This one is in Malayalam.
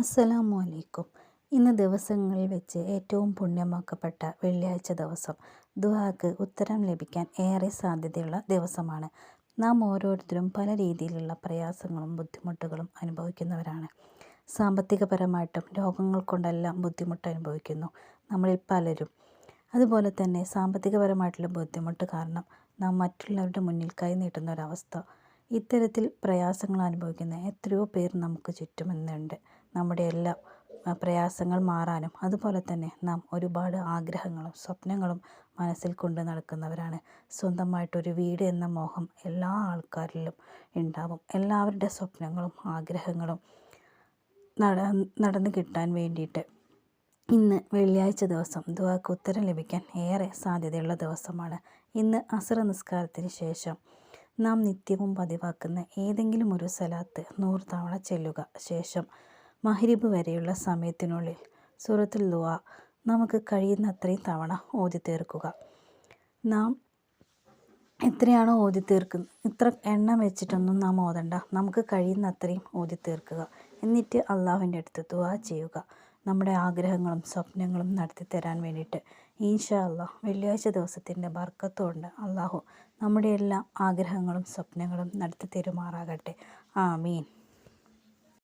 അസ്സലാമു അലൈക്കും ഇന്ന് ദിവസങ്ങളിൽ വെച്ച് ഏറ്റവും പുണ്യമാക്കപ്പെട്ട വെള്ളിയാഴ്ച ദിവസം ദുഹാക്ക് ഉത്തരം ലഭിക്കാൻ ഏറെ സാധ്യതയുള്ള ദിവസമാണ്. നാം ഓരോരുത്തരും പല രീതിയിലുള്ള പ്രയാസങ്ങളും ബുദ്ധിമുട്ടുകളും അനുഭവിക്കുന്നവരാണ്. സാമ്പത്തികപരമായിട്ടും രോഗങ്ങൾ കൊണ്ടെല്ലാം ബുദ്ധിമുട്ട് അനുഭവിക്കുന്നു നമ്മളിൽ പലരും. അതുപോലെ തന്നെ സാമ്പത്തികപരമായിട്ടുള്ള ബുദ്ധിമുട്ട് കാരണം നാം മറ്റുള്ളവരുടെ മുന്നിൽ കൈ നീട്ടുന്ന ഒരവസ്ഥ. ഇത്തരത്തിൽ പ്രയാസങ്ങൾ അനുഭവിക്കുന്ന എത്രയോ പേർ നമുക്ക് ചുറ്റുമെന്നുണ്ട്. നമ്മുടെ എല്ലാ പ്രയാസങ്ങൾ മാറാനും അതുപോലെ തന്നെ നാം ഒരുപാട് ആഗ്രഹങ്ങളും സ്വപ്നങ്ങളും മനസ്സിൽ കൊണ്ട് നടക്കുന്നവരാണ്. സ്വന്തമായിട്ടൊരു വീട് എന്ന മോഹം എല്ലാ ആൾക്കാരിലും ഉണ്ടാവും. എല്ലാവരുടെ സ്വപ്നങ്ങളും ആഗ്രഹങ്ങളും നട നടന്നു കിട്ടാൻ വേണ്ടിയിട്ട് ഇന്ന് വെള്ളിയാഴ്ച ദിവസം ദുവാക്ക് ഉത്തരം ലഭിക്കാൻ ഏറെ സാധ്യതയുള്ള ദിവസമാണ്. ഇന്ന് അസുര നിസ്കാരത്തിന് ശേഷം നാം നിത്യവും പതിവാക്കുന്ന ഏതെങ്കിലും ഒരു സലാത്ത് നൂറ് തവണ ചെല്ലുക. ശേഷം മഹരിബ് വരെയുള്ള സമയത്തിനുള്ളിൽ സൂറത്തുൽ ദുആ നമുക്ക് കഴിയുന്ന അത്രയും തവണ ഓതി തീർക്കുക. നാം എത്രയാണോ ഓതി തീർക്കുന്നത് ഇത്ര എണ്ണം വെച്ചിട്ടൊന്നും നാം ഓതണ്ട. നമുക്ക് കഴിയുന്ന അത്രയും ഓതി തീർക്കുക. എന്നിട്ട് അള്ളാഹുവിന്റെ അടുത്ത് ദുവാ ചെയ്യുക. നമ്മുടെ ആഗ്രഹങ്ങളും സ്വപ്നങ്ങളും നടത്തി തരാൻ വേണ്ടിയിട്ട് ഈശാ അള്ളാഹ് വെള്ളിയാഴ്ച ദിവസത്തിന്റെ ബർക്കത്തുകൊണ്ട് അള്ളാഹു നമ്മുടെ എല്ലാ ആഗ്രഹങ്ങളും സ്വപ്നങ്ങളും നടത്തി തരുമാറാകട്ടെ ആമീൻ.